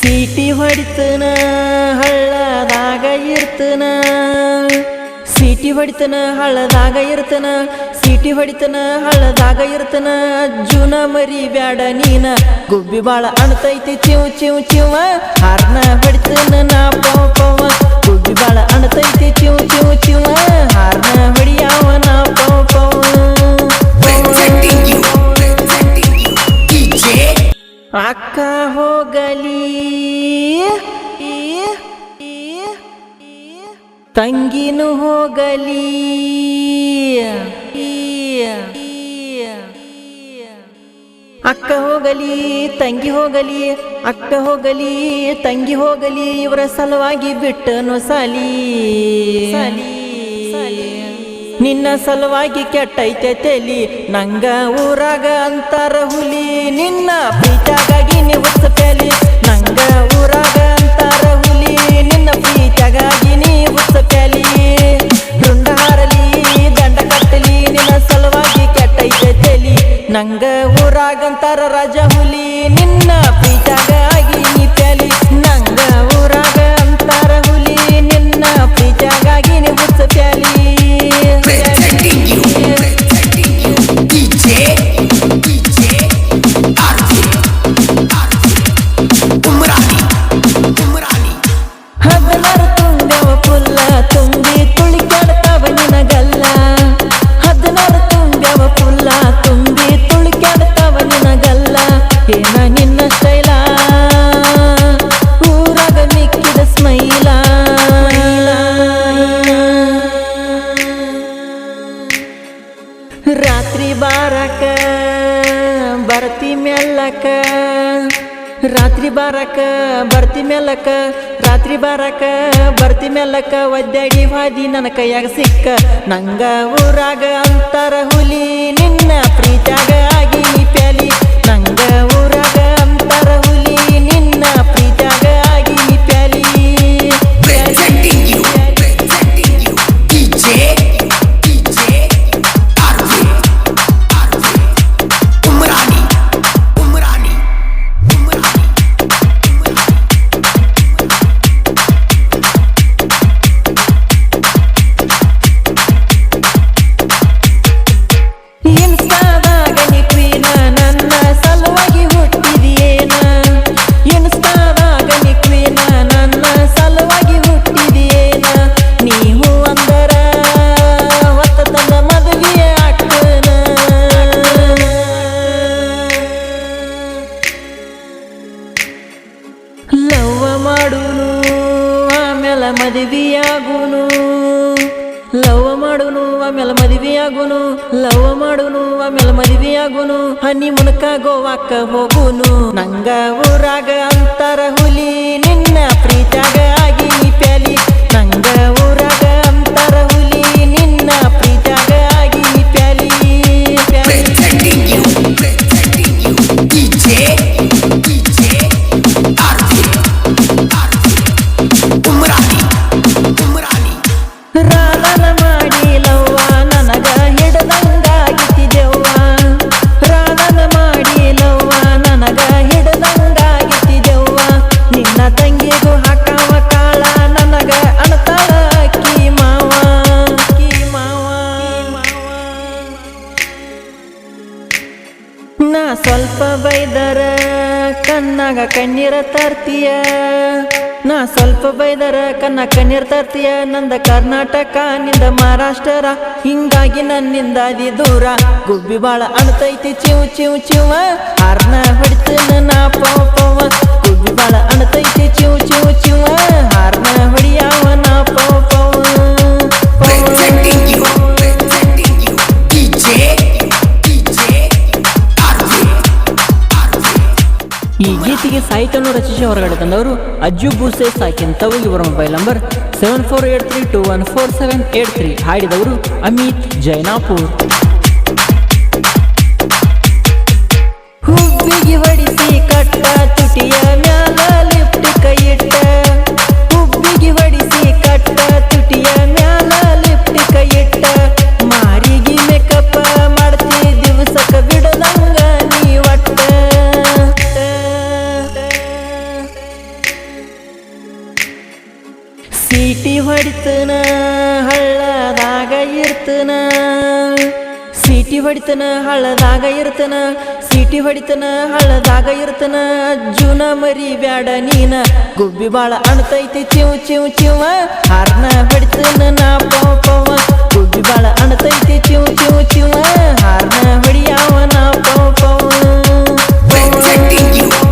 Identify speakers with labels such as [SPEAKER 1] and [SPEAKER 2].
[SPEAKER 1] ಸೀಟಿ ಹೊಡಿತನ ಹಳ್ಳದಾಗ ಇರ್ತನ ಸೀಟಿ ಹೊಡಿತನ ಹಳ್ಳದಾಗ ಇರ್ತನ ಸೀಟಿ ಹೊಡಿತನ ಹಳ್ಳದಾಗ ಇರ್ತನ ಜೂನ ಮರಿ ಬ್ಯಾಡ ನೀನ ಗುಬ್ಬಿ ಬಾಳ ಅಣತೈತಿ ಚಿವ್ ಚಿವ್ ಚಿವ ಹಾರ್ನ ಹೊಡಿತನ ನಾ ಪವ ಪವ ಗುಬ್ಬಿ ಬಾಳ ಅಣತೈತಿ ಚಿವ್ ಚಿವ್ ಚಿವ ಹಾರ್ನ ಹೊಡಿಯಾವ ನಾ ಪವ ಅಕ್ಕ ಹೋಗಲಿ. ತಂಗಿನು ಹೋಗಲಿ. ಅಕ್ಕ ಹೋಗಲಿ, ತಂಗಿ ಹೋಗಲಿ, ಅಕ್ಕ ಹೋಗಲಿ, ತಂಗಿ ಹೋಗಲಿ, ಇವರ ಸಲುವಾಗಿ ಬಿಟ್ಟನು ಸಾಲಿ. ನಿನ್ನ ಸಲುವಾಗಿ ಕೆಟ್ಟೈತೆ ತೆಲಿ. ನಂಗ ಊರಾಗ ಅಂತಾರ ಹುಲಿ. ನಿನ್ನ ಪ್ರೀತಾಗಾಗಿ ನೀವು ಸಪೇಲಿ ನಂಗ ಊರಾಗ ಅಂತಾರ ಹುಲಿ. ನಿನ್ನ ಪ್ರೀತಾಗಾಗಿ ನೀವು ಸಪೇಲಿ ಬೃಂದಾರಲಿ ದಂಡ ಕಟ್ಟಲಿ. ನಿನ್ನ ಸಲುವಾಗಿ ಕೆಟ್ಟೈತೆ ತೆಲಿ. ನಂಗ ಊರಾಗಂತಾರ ರಾಜ ಹುಲಿ. ನಿನ್ನ ಪ್ರೀತಾಗಾಗಿ ನೀ ತೆಲಿ ನಂಗ ಮೆಲ್ಲಕ ರಾತ್ರಿ ಬಾರಕ ಬರ್ತಿ ಮೆಲ್ಲಕ ರಾತ್ರಿ ಬಾರಕ ಬರ್ತಿ ಮೆಲ್ಲಕ ಒದ್ದಾಡಿ ಹಾದಿ ನನ್ನ ಕೈಯಾಗ ಸಿಕ್ಕ. ನಂಗ ಊರಾಗ ಅಂತಾರ ಹುಲಿ, ನಿನ್ನ ಪ್ರೀತಾಗ ಆಗಿ ಪ್ಯಾಲಿ. ಆಮೇಲೆ ಮದುವೆಯಾಗುನು. ಲವ್ ಮಾಡುನು, ಆಮೇಲೆ ಮದುವೆಯಾಗುನು. ಲವ್ ಮಾಡುನು, ಆಮೇಲೆ ಮದುವೆಯಾಗುನು. ಹನಿ ಮುನಕ ಗೋವಾಕ ಹೋಗುನು. ನಂಗ ಊರಾಗ ಸ್ವಲ್ಪ ಬೈದರ, ಕಣ್ಣಾಗ ಕಣ್ಣೀರ ತರ್ತೀಯ. ನಾ ಸ್ವಲ್ಪ ಬೈದರ ಕನ್ನ ಕಣ್ಣೀರ್ ತರ್ತೀಯ. ನಂದ ಕರ್ನಾಟಕ, ನಿಂದ ಮಹಾರಾಷ್ಟ್ರ. ಹಿಂಗಾಗಿ ನನ್ನಿಂದ ಅದಿ ದೂರ. ಗುಬ್ಬಿ ಬಾಳ ಅಣತೈತಿ, ಚಿವ್ ಚಿವ್, ಚಿವ. ಅರ್ನ ಹೊಡಿತೇನ ನಾ ಪವ. ಗುಬ್ಬಿ ಬಾಳ ಅಣತೈತಿ, ಚಿವ್ ಚಿವ್. ಈ ಗೀತೆಗೆ ಸಾಹಿತ್ಯವನ್ನು ರಚಿಸಿ ಹೊರಗಡೆ ತಂದವರು ಅಜ್ಜು ಬೂಸೆ ಸಾಕಿಂತವು ಇವರ mobile number seven four eight three two one four seven eight three ಹಾಡಿದವರು Amit Jainapur. ಹಳ್ಳದಾಗ ಇರ್ತನ, ಸೀಟಿ ಹೊಡಿತನ ಹಳ್ಳದಾಗ ಇರ್ತನ, ಸೀಟಿ ಹೊಡಿತನ ಹಳ್ಳದಾಗ ಇರ್ತನ. ಜೂನ ಮರಿ ಬ್ಯಾಡ ನೀನ, ಗುಬ್ಬಿ ಬಾಳ ಅಣ್ತೈತಿ, ಚಿವ್ ಚಿವ್, ಚಿವ. ಹಾರ್ನ ಹೊಡಿತನ ನಾ ಪವ ಪವ. ಗುಬ್ಬಿ ಬಾಳ ಅಣ್ತೈತಿ, ಚಿವ್ ಚಿವ್, ಚಿವ. ಹಾರ್ನ ಹೊಡಿಯಾವ ನಾ ಪವ ಪವ.
[SPEAKER 2] Presenting you.